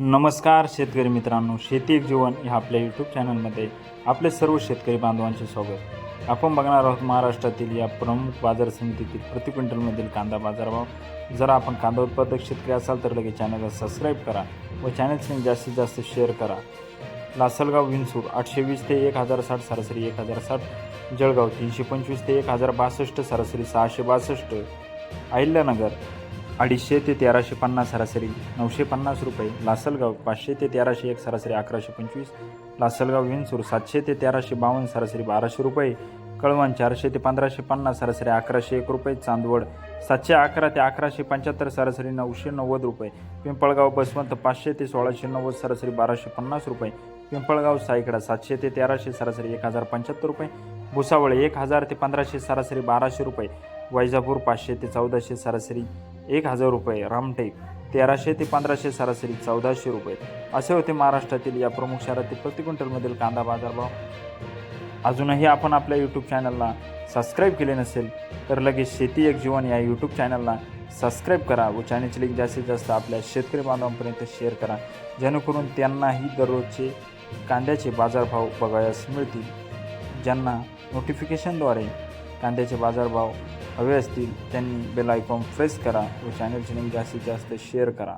नमस्कार शेतकरी मित्रांनो शेती एक जीवन ह्या आपल्या यूट्यूब चॅनलमध्ये आपले सर्व शेतकरी बांधवांचे स्वागत. आपण बघणार आहोत महाराष्ट्रातील या प्रमुख बाजार समितीतील प्रति क्विंटलमधील कांदा बाजारभाव. जर आपण कांदा उत्पादक शेतकरी असाल तर लगेच चॅनलला सबस्क्राईब करा व चॅनलचे जास्तीत जास्त शेअर करा. लासलगाव विंचूर आठशे वीस ते एक हजार साठ सरासरी एक हजार साठ जळगाव तीनशे पंचवीस ते एक हजार बासष्ट सरासरी सहाशे बासष्ट अहिल्यानगर अडीचशे ते तेराशे पन्नास सरासरी नऊशे पन्नास रुपये. लासलगाव पाचशे ते तेराशे एक सरासरी अकराशे पंचवीस. लासलगाव विंचूर सातशे ते तेराशे बावन्न सरासरी बाराशे रुपये. कळवण चारशे ते पंधराशे पन्नास सरासरी अकराशे एक रुपये. चांदवड सातशे अकरा ते अकराशे पंच्याहत्तर सरासरी नऊशे नव्वद रुपये. पिंपळगाव बसवंत पाचशे ते सोळाशे नव्वद सरासरी बाराशे पन्नास रुपये. पिंपळगाव सायकडा सातशे ते तेराशे सरासरी एक हजार पंच्याहत्तर रुपये. भुसावळ एक हजार ते पंधराशे सरासरी बाराशे रुपये. वैजापूर पाचशे ते चौदाशे सरासरी एक हजार रुपये रामटेक तेराशे ते पंधराशे सरासरी चौदाशे रुपये. असे होते महाराष्ट्रातील या प्रमुख शहरातील प्रति क्विंटलमधील कांदा बाजारभाव. अजूनही आपण आपल्या यूट्यूब चॅनलला सबस्क्राईब केले नसेल तर लगेच शेती एक जीवन या यूट्यूब चॅनलला सबस्क्राईब करा व चॅनलची लिंक जास्तीत जास्त आपल्या शेतकरी बांधवांपर्यंत शेअर करा. जेणेकरून त्यांनाही दररोजचे कांद्याचे बाजारभाव बघायला मिळतील. ज्यांना नोटिफिकेशनद्वारे कांद्याचे बाजारभाव हवे असतील त्यांनी बेल आयकॉन प्रेस करा व चॅनलची लिंक जास्तीत जास्त शेअर करा.